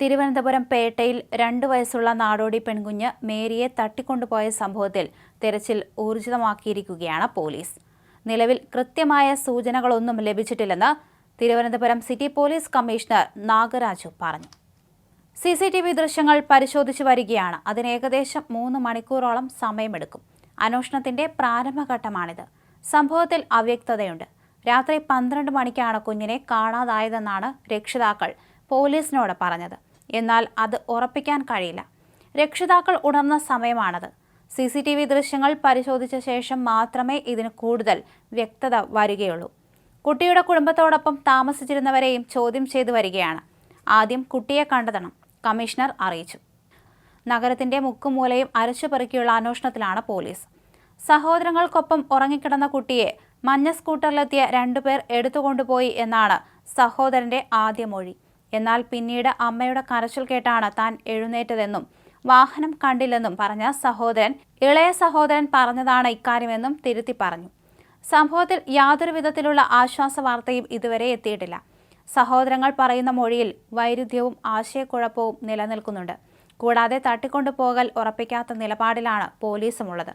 തിരുവനന്തപുരം പേട്ടയിൽ രണ്ടു വയസ്സുള്ള നാടോടി പെൺകുഞ്ഞ് മേരിയെ തട്ടിക്കൊണ്ടുപോയ സംഭവത്തിൽ തെരച്ചിൽ ഊർജിതമാക്കിയിരിക്കുകയാണ് പോലീസ്. നിലവിൽ കൃത്യമായ സൂചനകളൊന്നും ലഭിച്ചിട്ടില്ലെന്ന് Thiruvananthapuram city police commissioner Nagaraju പറഞ്ഞു. സി സി ടി വി ദൃശ്യങ്ങൾ പരിശോധിച്ചു വരികയാണ്. അതിന് ഏകദേശം മൂന്ന് മണിക്കൂറോളം സമയമെടുക്കും. അന്വേഷണത്തിന്റെ പ്രാരംഭഘട്ടമാണിത്. സംഭവത്തിൽ അവ്യക്തതയുണ്ട്. രാത്രി പന്ത്രണ്ട് മണിക്കാണ് കുഞ്ഞിനെ കാണാതായതെന്നാണ് രക്ഷിതാക്കൾ പോലീസിനോട് പറഞ്ഞത്. എന്നാൽ അത് ഉറപ്പിക്കാൻ കഴിയില്ല. രക്ഷിതാക്കൾ ഉണർന്ന സമയമാണത്. സി സി ടി വി ദൃശ്യങ്ങൾ പരിശോധിച്ച ശേഷം മാത്രമേ ഇതിന് കൂടുതൽ വ്യക്തത വരികയുള്ളൂ. കുട്ടിയുടെ കുടുംബത്തോടൊപ്പം താമസിച്ചിരുന്നവരെയും ചോദ്യം ചെയ്തു വരികയാണ്. ആദ്യം കുട്ടിയെ കണ്ടെത്തണം കമ്മീഷണർ അറിയിച്ചു. നഗരത്തിന്റെ മുക്കുമൂലയും അരച്ചുപെറുക്കിയുള്ള അന്വേഷണത്തിലാണ് പോലീസ്. സഹോദരങ്ങൾക്കൊപ്പം ഉറങ്ങിക്കിടന്ന കുട്ടിയെ മഞ്ഞ സ്കൂട്ടറിലെത്തിയ രണ്ടുപേർ എടുത്തുകൊണ്ടുപോയി എന്നാണ് സഹോദരന്റെ ആദ്യ മൊഴി. എന്നാൽ പിന്നീട് അമ്മയുടെ കരച്ചിൽ കേട്ടാണ് താൻ എഴുന്നേറ്റതെന്നും വാഹനം കണ്ടില്ലെന്നും പറഞ്ഞ സഹോദരൻ ഇളയ സഹോദരൻ പറഞ്ഞതാണ് ഇക്കാര്യമെന്നും തിരുത്തി പറഞ്ഞു. സംഭവത്തിൽ യാതൊരു വിധത്തിലുള്ള ആശ്വാസ വാർത്തയും ഇതുവരെ എത്തിയിട്ടില്ല. സഹോദരങ്ങൾ പറയുന്ന മൊഴിയിൽ വൈരുദ്ധ്യവും ആശയക്കുഴപ്പവും നിലനിൽക്കുന്നുണ്ട്. കൂടാതെ തട്ടിക്കൊണ്ടുപോകൽ ഉറപ്പിക്കാത്ത നിലപാടിലാണ് പോലീസുമുള്ളത്.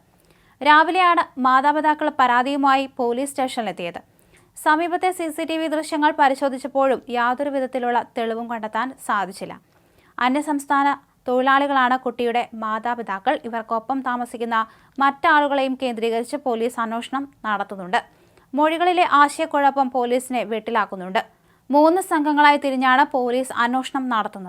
രാവിലെയാണ് മാതാപിതാക്കൾ പരാതിയുമായി പോലീസ് സ്റ്റേഷനിലെത്തിയത്. സമീപത്തെ സി സി ടി വി ദൃശ്യങ്ങൾ പരിശോധിച്ചപ്പോഴും യാതൊരു വിധത്തിലുള്ള തെളിവും കണ്ടെത്താൻ സാധിച്ചില്ല. അന്യസംസ്ഥാന തൊഴിലാളികളാണ് കുട്ടിയുടെ മാതാപിതാക്കൾ. ഇവർക്കൊപ്പം താമസിക്കുന്ന മറ്റാളുകളെയും കേന്ദ്രീകരിച്ച് പോലീസ് അന്വേഷണം നടത്തുന്നുണ്ട്. മൊഴികളിലെ ആശയക്കുഴപ്പം പോലീസിനെ വെട്ടിലാക്കുന്നുണ്ട്. മൂന്ന് സംഘങ്ങളായി തിരിഞ്ഞാണ് പോലീസ് അന്വേഷണം നടത്തുന്നത്.